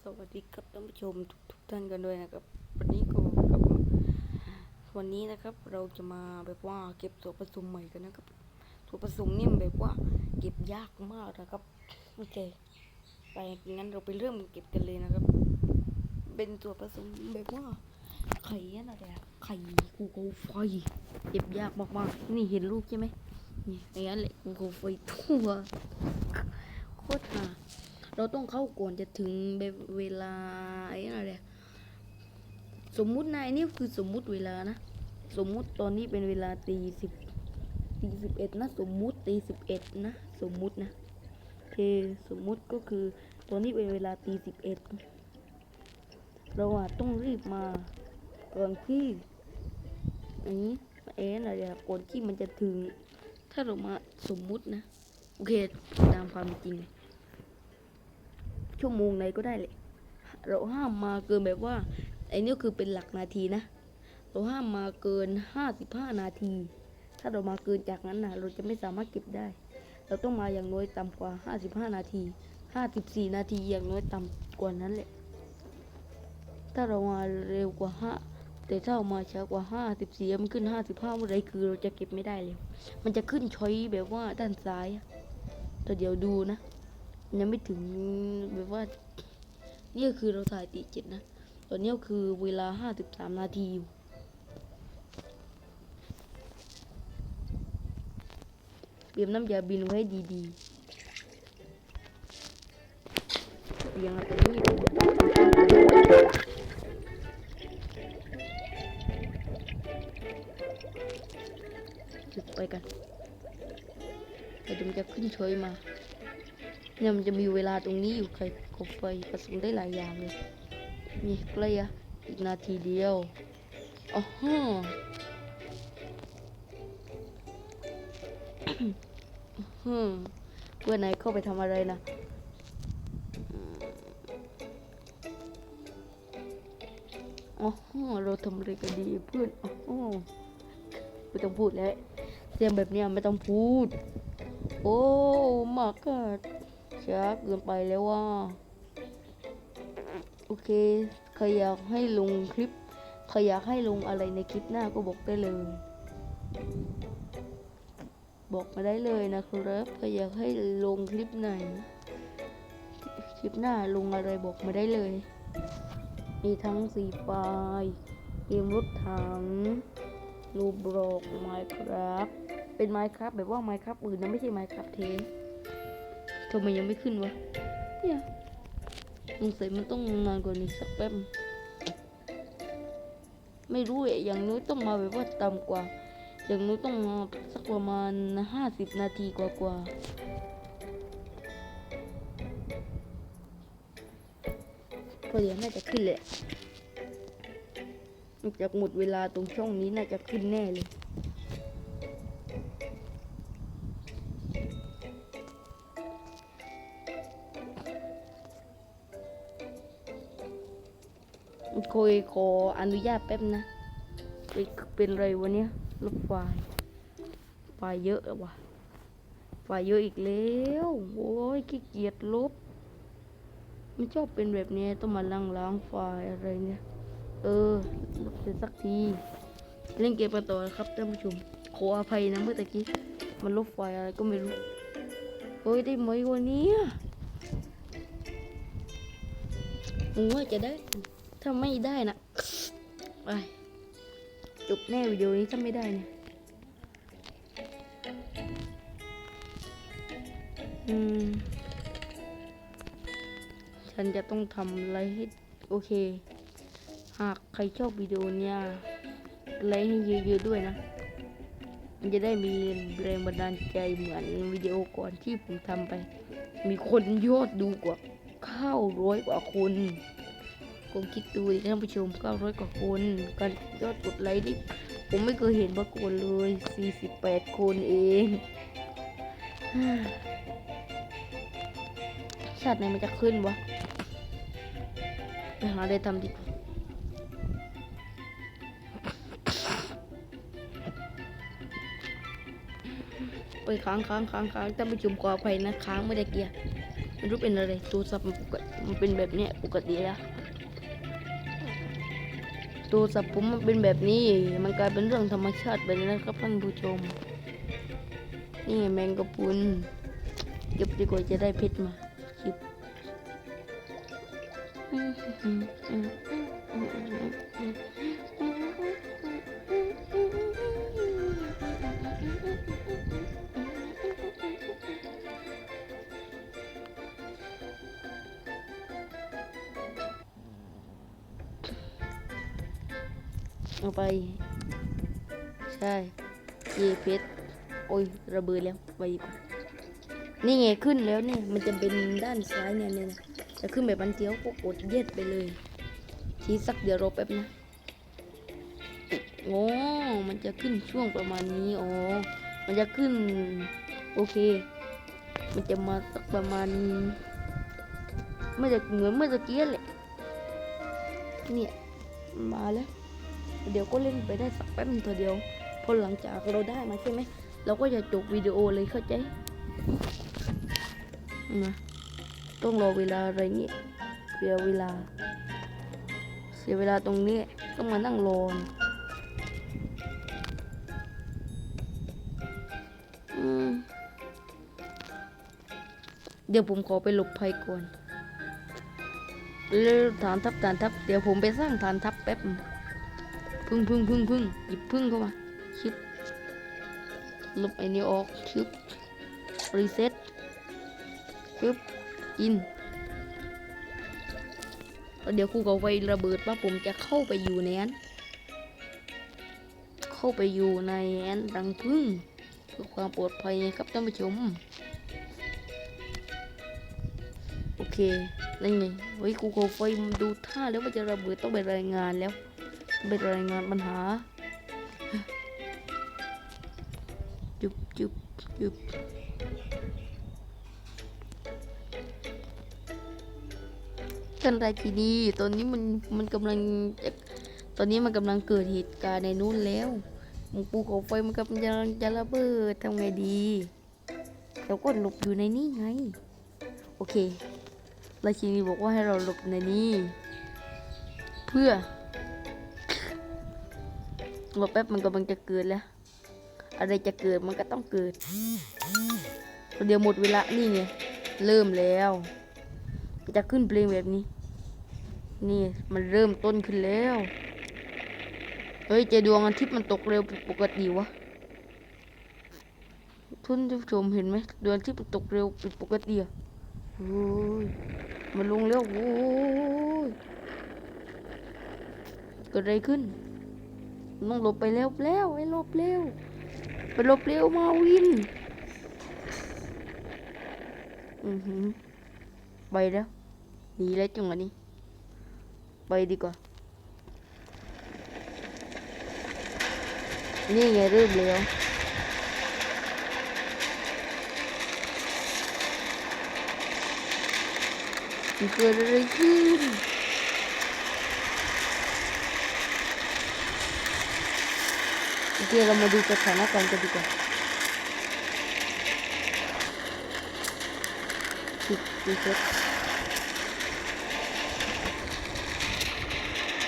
สวัสดีครับท่านผู้ชมทุกทุกท่านกันด้วยนะครับ วันนี้ก็กับวันนี้นะครับเราจะมาแบบว่าเก็บตัวผสมใหม่กันนะครับ ตัวผสมนี่มันแบบว่าเก็บยากมากนะครับโอเคไปงั้นเราไปเริ่มเก็บกันเลยนะครับ เป็นตัวผสมแบบว่าไข่อะไรอะไข่กูโกไฟเก็บยากมากๆนี่เห็นรูปใช่ไหมนี่ไอ้นั่นแหละกูโกไฟทั่วโคตรหา เราต้องเข้าก่อนจะถึงเวลาไอ้อะไรอะสมมุตินายนี่คือสมมุติเวลานะ สมมุติตอนนี้เป็นเวลาตีสิบตีสิบเอ็ดนะ สมมุติตีสิบเอ็ดนะ สมมุตินะโอเคสมมุติก็คือตอนนี้เป็นเวลาตีสิบเอ็ดเราอะต้องรีบมาก่อนที่อันนี้เอ็นอะไรอะก่อนที่มันจะถึง ถ้าเรามาสมมุตินะ โอเค ตามความจริงเลย ชั่วโมงไหนก็ได้เลยเราห้ามมาเกินแบบว่าไอ้นี่คือเป็นหลักนาทีนะ เราห้ามมาเกินห้าสิบห้านาที ถ้าเรามาเกินจากนั้นนะเราจะไม่สามารถเก็บได้ เราต้องมาอย่างน้อยต่ำกว่าห้าสิบห้านาทีห้าสิบสี่นาทีอย่างน้อยต่ำกว่านั้นแหละ ถ้าเรามาเร็วกว่าห้าแต่ถ้าเรามาช้ากว่าห้าสิบสี่มันขึ้นห้าสิบห้าเมื่อไรคือเราจะเก็บไม่ได้เลย มันจะขึ้นช้อยแบบว่าด้านซ้ายแต่เดี๋ยวดูนะ ยังไม่ถึงแบบว่า นี่ก็คือเราถ่ายตีเจ็ดนะ ตอนนี้ก็คือเวลาห้าสิบสามนาทีอยู่เตรียมน้ำยาบินไว้ดีๆเรียงอะไรนี่จุดไปกันเดี๋ยวมันจะขึ้นเฉยมา เนี่ยมันจะมีเวลาตรงนี้อยู่ใครกบไฟผสมได้หลายอย่างเลยนี่ใกล้อะอีกนาทีเดียวอ๋อฮะฮึเพื่อนไหนเข้าไปทำอะไรนะอ๋อฮะเราทำอะไรกันดีเพื่อนอ๋อฮะไม่ต้องพูดแล้วเสียงแบบเนี้ยไม่ต้องพูด โอ้มากเกิด ช้าเกินไปแล้วว่า โอเค ใครอยากให้ลงคลิป ใครอยากให้ลงอะไรในคลิปหน้าก็บอกได้เลย บอกมาได้เลยนะครับใครอยากให้ลงคลิปไหน คลิปหน้าลงอะไรบอกมาได้เลย มีทั้งสีไฟล์เกมรถถังรูบล็อกไมครับเป็นไมครับแบบว่าไมครับอื่นนะไม่ใช่ไมครับเทน ทำไมยังไม่ขึ้นวะ เนี่ยสงสัยมันต้องนานกว่านี้สักแป๊บ ไม่รู้อะอย่างน้อยต้องมาแบบว่าต่ำกว่า อย่างน้อยต้องมาสักประมาณห้าสิบนาทีกว่ากว่าๆก็เดี๋ยวน่าจะขึ้นแหละหลังจากหมดเวลาตรงช่องนี้น่าจะขึ้นแน่เลย คุยขออนุญาตแป๊บนะเอ้ยเป็นไรวะเนี้ยลบไฟล์ไฟล์เยอะว่ะไฟล์เยอะอีกแล้ว โอ้ยขี้เกียจลบ ไม่ชอบเป็นแบบนี้ต้องมาล้างล้างไฟล์อะไรเนี่ย เออลบเสร็จสักที เล่นเกมกันต่อครับท่านผู้ชม ขออภัยนะเมื่อตะกี้ มันลบไฟล์อะไรก็ไม่รู้ เฮ้ยได้ไหมวันนี้งว่าจะได้ ถ้าไม่ได้นะไปจบแน่วิดีโอนี้ถ้าไม่ได้เนี่ยอืม ฉันจะต้องทำอะไรให้ โอเค หากใครชอบวิดีโอเนี่ยไลค์ให้เยอะๆด้วยนะ มันจะได้มีแรงบันดาลใจเหมือนวิดีโอก่อนที่ผมทำไป มีคนยอดดูกว่าเข้าร้อยกว่าคน ผมคิดดูดิท่านผู้ชม900กว่าคนการยอดกดไลค์นี่ผมไม่เคยเห็นมาก่อนเลย 48 คนเองชาติไหนมันจะขึ้นวะไปหาอะไรทำดีกว่าไปค้างค้างค้างค้างท่านผู้ชมขออภัยนะค้างไม่ได้เกียร์ไม่รู้เป็นอะไรโทรศัพท์มันปกติมันเป็นแบบเนี้ยปกติแล้ว ตูสับผมมันเป็นแบบนี้ มันกลายเป็นเรื่องธรรมชาติไปแล้วนะครับท่านผู้ชม นี่แมงกะพุนเก็บดีกว่าจะได้เพชรมาคลิป เอาไป ใช่เยเพชรโอ้ยระเบิดแล้วไปดีกว่านี่ไงขึ้นแล้วเนี่ยมันจะเป็นด้านซ้ายเนี่ยเนี่ยนะจะขึ้นแบบมันเทียวก็กดเย็ดไปเลย ทีสักเดี๋ยวรอแป๊บนะโอ้มันจะขึ้นช่วงประมาณนี้อ๋อมันจะขึ้น โอเค มันจะมาสักประมาณเมื่อจะเหมือนเมื่อตะกี้แหละเนี่ยมาแล้ว เดี๋ยวก็เล่นไปได้สักแป๊บนึงเถอะเดียว พอหลังจากเราได้มาใช่ไหม เราก็จะจบวิดีโอเลยเข้าใจนะต้องรอเวลาอะไรเงี้ยเสียเวลา เสียเวลาตรงนี้ต้องมานั่งรอนเดี๋ยวผมขอไปหลบภัยก่อนเร็วฐานทัพฐานทัพ เดี๋ยวผมไปสร้างฐานทัพแป๊บ พึ่งพึ่งพึ่งพึ่งหยิบพึ่งเข้ามาชิปลบไอ้นี้ออกชึบรีเซ็ตชึบอินแล้วเดี๋ยวครูเขาไฟระเบิดว่าผมจะเข้าไปอยู่ในนั้นเข้าไปอยู่ในนั้นรังพึ่งเพื่อความปลอดภัยครับท่านผู้ชมโอเคนั่นไงเฮ้ยครูเขาไฟมันดูท่าแล้วมันจะระเบิดต้องไปรายงานแล้ว ไปรายงานปัญหาจุบจุบจุบกันไรทีดีตอนนี้มันมันกำลังจะตอนนี้มันกำลังเกิดเหตุการณ์ในนู้นแล้วหมูปูเขาไฟมันกำลังจะระเบิดทำไงดีเราก็หลบอยู่ในนี้ไง โอเค ราชินีบอกว่าให้เราหลบในนี้เพื่อ รอแป๊บมันกำลังจะเกิดแล้ว อะไรจะเกิดมันก็ต้องเกิดเดี๋ยวหมดเวลานี่ไงเริ่มแล้ว จะขึ้นเพลงแบบนี้ นี่มันเริ่มต้นขึ้นแล้ว เฮ้ยเจดวงอาทิตย์มันตกเร็วปกติวะทุนผู้ชมเห็นไหมดวงอาทิตย์มันตกเร็วผิดปกติอะโอ้ยมันลงแล้วโอ้ยเกิดอะไรขึ้น ต้องหลบไปแล้วแล้วไอ้หลบเร็วไปหลบเร็วมาวิน อือหือไปแล้วหนีแล้วจังวะนี้ ไปดีกว่า นี่ไงเริ่มแล้วมันเกิดอะไรขึ้น โอเคเรามาดูสถานการณ์กันดีกว่าดูดูเ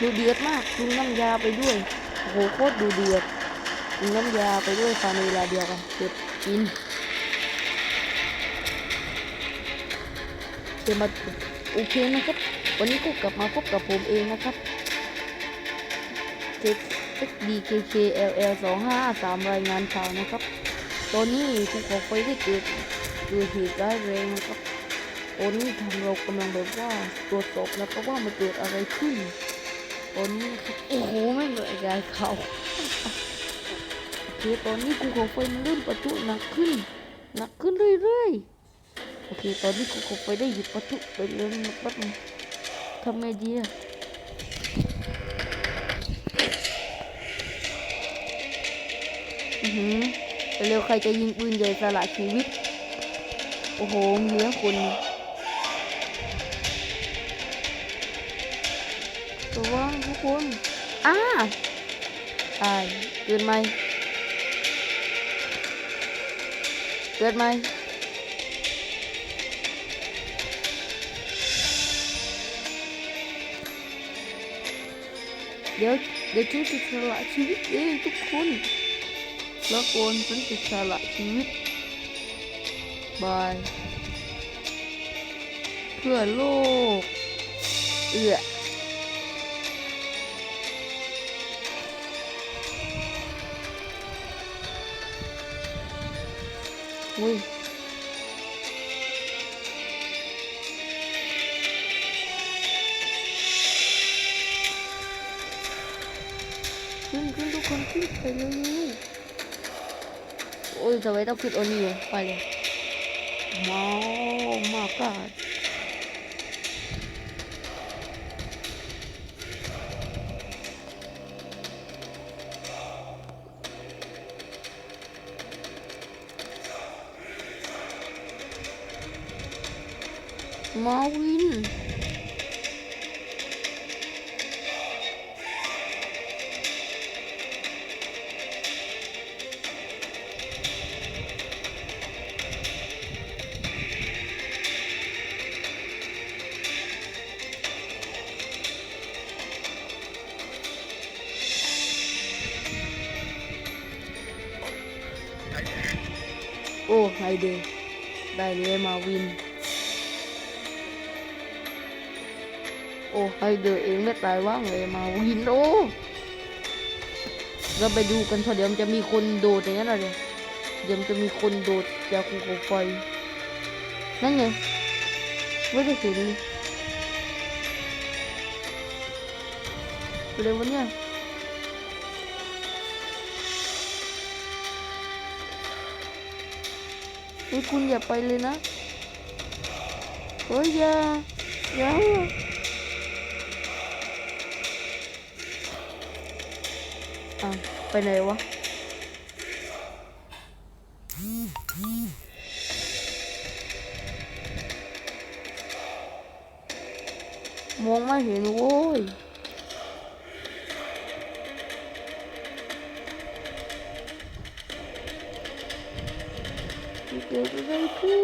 ดูเดือดมากดูน้ำยาไปด้วยโอ้โหโคตรดูเดือดดูน้ำยาไปด้วยภายในเวลาเดียวกันเด็ดกินเดี๋ยวมาโอเคนะครับ วันนี้ก็กลับมาพบกับผมเองนะครับเจ็ด XDKKLL 253รายงานข่าวนะครับ ตอนนี้ภูเขาไฟได้เกิดเกิดเหตุร้ายแรงนะครับ ตอนนี้ทางเรากำลังแบบว่าตรวจสอบแล้วก็ว่ามันเกิดอะไรขึ้น ตอนนี้ครับโอ้โหไม่เหมือนรายข่าโอเคตอนนี้ภูเขาไฟมันเริ่มประทุหนักขึ้น หนักขึ้นเรื่อยๆ โอเค ตอนนี้ภูเขาไฟได้หยุดประทุไปเลยนะครับทำไงดีอะ หือเร็วใครจะยิงปืนใหญ่สละชีวิต โอ้โหมีทั้งคนตัวว่ทุกคนอ้าตายเกิดไหมเกิดไหมเดี๋ยวเดี๋ยวฉันจะสละชีวิตเองทุกคน แล้วก่อนฉันจะสละชีวิตบายเพื่อโลก เอื้ออุ้ยขึ้นขึ้นทุกคนขึ้นไปเลย โอ้ยทำไมต้องขึ้นโอนี่วะไปเลยมาวมากาดมาวินโอ้ไฮเดย์ได้เลยมาวิน โอ้ไฮเดย์เองไม่ตายว่างเลยมาวินโอ้เราไปดูกันเถอะเดี๋ยวมันจะมีคนโดดอย่างนั้นเหรอเนี่ยเดี๋ยวมันจะมีคนโดดจากภูเขาไฟนั่นไงไม่ได้เห็นเลยเร็ววะเนี่ย ฮ้ยคุณอย่าไปเลยนะ เฮ้ยอย่าอย่าอ้าวไปไหนวะมองไม่เห็นโว้ย เกิดอะไรขึ้น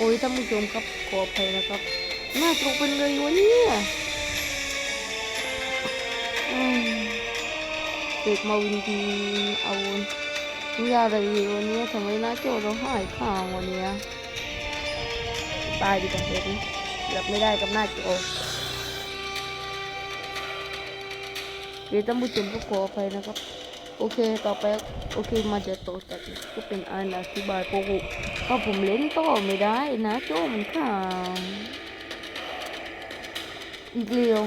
โอ้ยท่านผู้ชมครับขออภัยนะครับหน้าตรงเป็นเลยวะเนี่ยเด็กมาวินทีเอายาอะไรวันนี้ทำไมหน้าโจเราหายข้างวันนี้ตายดีกว่าเด็กนี้รับไม่ได้กับหน้าโจเดี๋ยวท่านผู้ชมก็ขออภัยนะครับ โอเคต่อไปโอเคมาจะต่อจากก็เป็นอันอธิบายโกหกก็ผมเล่นต่อไม่ได้นะโจ้มันข่างอีกเลียว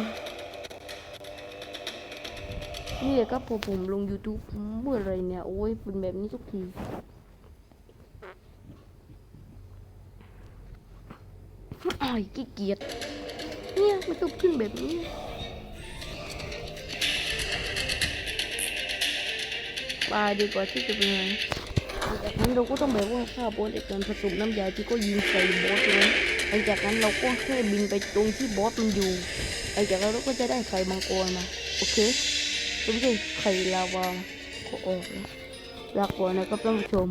นี่แหละครับพอผมลง YouTube เมื่อไรเนี่ย โอ้ยเป็นแบบนี้ทุกทีอ้ายขี้เกียจเนี่ยมันต้องขึ้นแบบนี้ ตาดีกว่าที่จะเป็นไงจากนั้นเราก็ต้องแบบว่าฆ่าบอสในการผสมน้ำยาที่ก็ยิงใส่บอสเลยหลังจากนั้นเราก็แค่บินไปตรงที่บอสมันอยู่หลังจากนั้นเราก็จะได้ไข่มังกรมาโอเคไม่ใช่ไข่ลาวาขอออกแล้วลาก่อนนะครับท่านผู้ชม